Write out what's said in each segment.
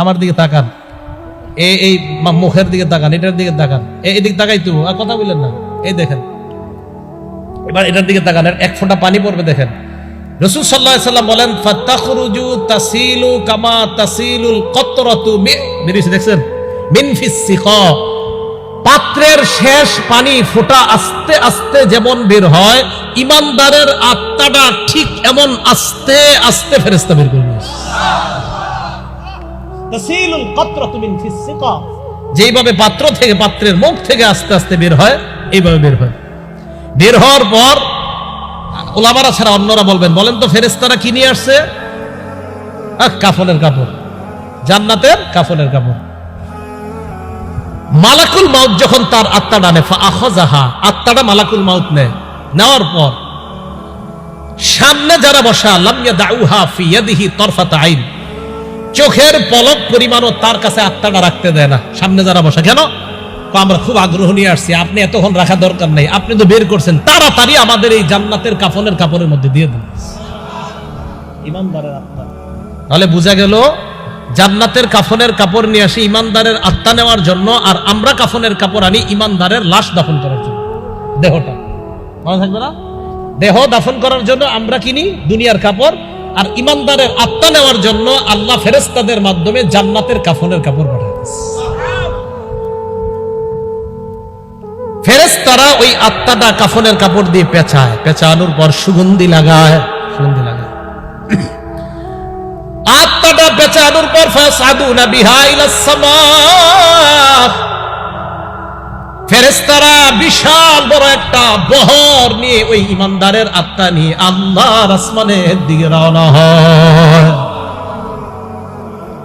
আমার দিকে তাকান। এই এই মুখের দিকে তাকান, এটার দিকে তাকান। এদিক তাকাই তো, আর কথা বললেন না। এই দেখেন। এবার এটার দিকে তাকান এক ফোঁটা পানি পড়বে দেখেন। রসুল সাল্লাহ সাল্লাম বলেন, ফাত্তাখরুজু তাসিলু কামা তাসিলুল কতরতু বেরিয়েছে, দেখছেন? মিনফিস সিকা পাত্রের শেষ পানি ফোঁটা আস্তে আস্তে যেমন বের হয়, ইমানদারের আত্মাটা ঠিক এমন আস্তে আস্তে ফেরেস্তা বের করবে যেইভাবে পাত্র থেকে পাত্রের মুখ থেকে আস্তে আস্তে বের হয়, এইভাবে বের হয়। বের হওয়ার পর, ওলামারা ছাড়া অন্যরা বলবেন, বলেন তো ফেরেস্তারা কি নিয়ে আসছে? কাফনের কাপড়। জান্নাতের কাফনের কাপড়। মালাকুল মাউত যখন তার আত্মাটা নেয় আখাযাহা আত্মাটা মালাকুল মাউত নেয়। নেওয়ার পর, সামনে যারা বসা লামিয়া দাউহা ফি ইয়াদিহি তরফাত আইন চোখের পলক পরিমাণও তার কাছে আত্মাটা রাখতে দেয় না। সামনে যারা বসা, কেন? আমরা খুব আগ্রহ নিয়ে আসছি, আপনি এতক্ষণ রাখা দরকার নেই, আপনি তো বের করছেন, তাড়াতাড়ি আমাদের এই জান্নাতের কাফনের কাপড়ের মধ্যে দিয়ে দিন। ইমানদারের আত্মা। তাহলে বোঝা গেল, জান্নাতের কাফনের কাপড় নিয়ে আসি ইমানদারের আত্মা নেওয়ার জন্য, আর আমরা কাফনের কাপড় আনি ইমানদারের লাশ দাফন করার জন্য। দেহটা। মনে থাকবে না? দেহ দাফন করার জন্য আমরা কিনি দুনিয়ার কাপড় আর ইমানদারের আত্মা নেওয়ার জন্য আল্লাহ ফেরেস্তাদের মাধ্যমে জান্নাতের কাফনের কাপড় পাঠায়। ফেরেস্তারা ওই আত্মাটা কাফনের কাপড় দিয়ে পেঁচায়। পেঁচানোর পর সুগন্ধি লাগায়। সুগন্ধি লাগায়। আত্মাটা পেঁচানোর পর ফাসাদুনা বিহা ইলাস সামা ফেরেস্তারা বিশাল বড় একটা বহর নিয়ে ওই ইমানদারের আত্মা নিয়ে আল্লাহর আসমানের দিকে রওনা হয়।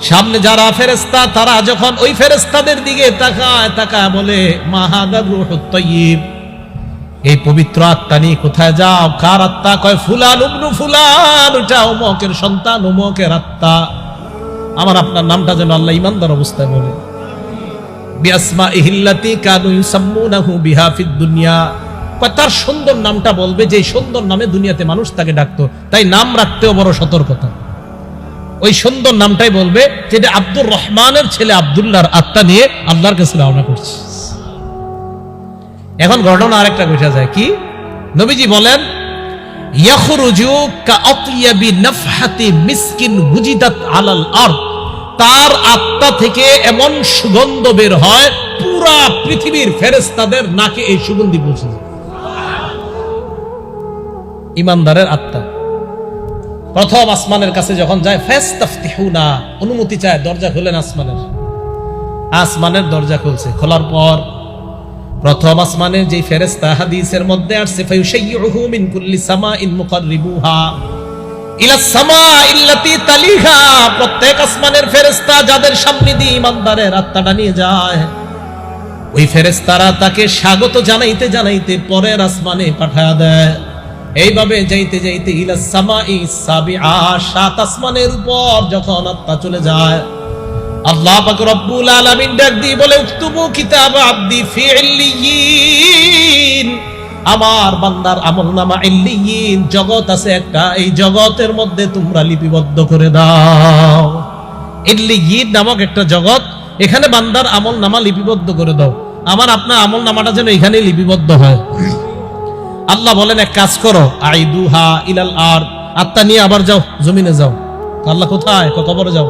সামনে যারা ফেরেস্তা তারা যখন ওই ফেরেস্তাদের দিকে তাকায় তাকায় বলে মাহাদার এই পবিত্র আত্মা নিয়ে কোথায় যাও? কার আত্মা? কয়, ফুলান উবনু ফুলান ওটা অমকের সন্তান অমকের আত্মা। আমার আপনার নামটা যেন আল্লাহ ইমানদার অবস্থায় বলে। তার সুন্দর নামটা বলবে যে সুন্দর নামে দুনিয়াতে মানুষ তাকে ডাকতো। তাই নাম রাখতেও বড় সতর্কতা। ওই সুন্দর নামটাই বলবে যেটা আব্দুর রহমানের ছেলে আব্দুল্লাহর আত্মা নিয়ে আল্লাহর কাছে রওনা করছে। এখন ঘটনা আরেকটা বোঝা যায়। কি? নবীজি বলেন, ইয়াখরুজু কাআতিয়াবি নাফহাতি মিসকিন বুজিদাত আলাল আরদ। তার আত্মা থেকে এমন সুগন্ধ বের হয়, পুরা পৃথিবীর ফেরেশতাদের নাকে এই সুগন্ধি পৌঁছে যায়। ইমানদারের আত্মা। প্রথম আসমানের কাছে যখন যায়, ফাস্তাফতিহুনা, অনুমতি চায়, দরজা খুলেন আসমানের। আসমানের দরজা খুলছে। খোলার পর প্রথম আসমানের যে ফেরেশতা হাদিসের মধ্যে আসছে ফায়ুশাইয়ুহু মিন কুল্লি সামাইন মুকাররিবুহা। প্রত্যেক আসমানের ফেরেশতা যাদের সামনে দিয়ে ইমানদারের আত্মাটা নিয়ে যায়, ওই ফেরেশতারা তাকে স্বাগত জানাইতে জানাইতে পরের আসমানে পাঠায়া দেয়। এইভাবে যাইতে যাইতে সাত আসমানের উপর যখন আত্মা চলে যায়, আল্লাহ পাক রব্বুল আলামিন ডাক দিয়ে বলে, উক্তুবু কিতাব আব্দি ফি আমার বান্দার আমল নামা ইল্লিয়িন জগৎ আছে একটা, এই জগতের মধ্যে তোমরা লিপিবদ্ধ করে দাও। ইল্লিয়িন নামক একটা জগৎ, এখানে বান্দার আমল নামা লিপিবদ্ধ করে দাও। আমার আপনার আমল নামাটা যেন এখানে লিপিবদ্ধ হয়। আল্লাহ বলেন, এক কাজ করো, আইদুহা ইলাল আর, আত্মা নিয়ে আবার যাও, জমিনে যাও। আল্লাহ কোথায়? কবরে যাও।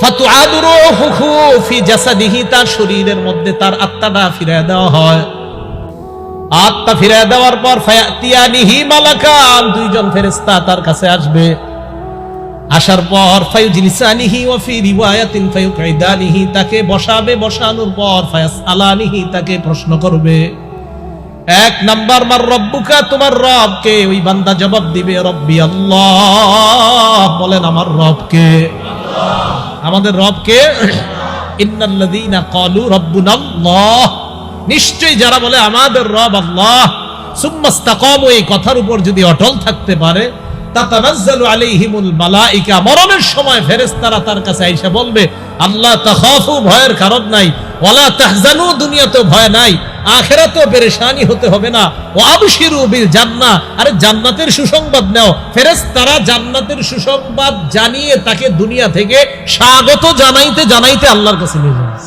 ফাতুআদু রূহুহু ফি জাসাদিহি, তার শরীরের মধ্যে তার আত্মাটা ফিরিয়ে দেওয়া হয়। আত্মা ফিরে দেওয়ার পর ফায়াতিয়ানিহি মালাকান, দুইজন ফেরেশতা তার কাছে আসবে। আসার পর ফায়ুজিলিসানিহি ওয়া ফি রিওয়ায়াতিন ফায়ুকঈদানিহি তাকে বসাবে। বসানোর পর ফায়াসআলানিহি তাকে প্রশ্ন করবে। এক নাম্বার, মার রব্বুকা, তোমার রবকে, ওই বান্দা জবাব দিবে, রব্বি আল্লাহ। বলেন, আমার রবকে। আমাদের রবকে, ইন্নাল্লাযীনা ক্বালু রাব্বুনা আল্লাহ নিশ্চয়ই যারা বলে, আমাদের রব আল্লাহ, সুম্মাস্তাকামু, এই কথার উপর যদি অটল থাকতে পারে, তাতানাজ্জালু আলাইহিমুল মালাইকা, মরণের সময় ফেরেশতারা তার কাছে আইসা বলবে, আল্লাহ তাখাফু ভয়ের কারণ নাই। ওয়ালা তাহজানু দুনিয়াতে ভয় নাই। আখেরাতেও পেরেশানি হতে হবে না। ও আবশিরু বিল জান্নাহ আরে জান্নাতের সুসংবাদ নাও। ফেরেশতারা জান্নাতের সুসংবাদ জানিয়ে তাকে দুনিয়া থেকে স্বাগত জানাইতে জানাইতে আল্লাহর কাছে নিয়ে যাচ্ছে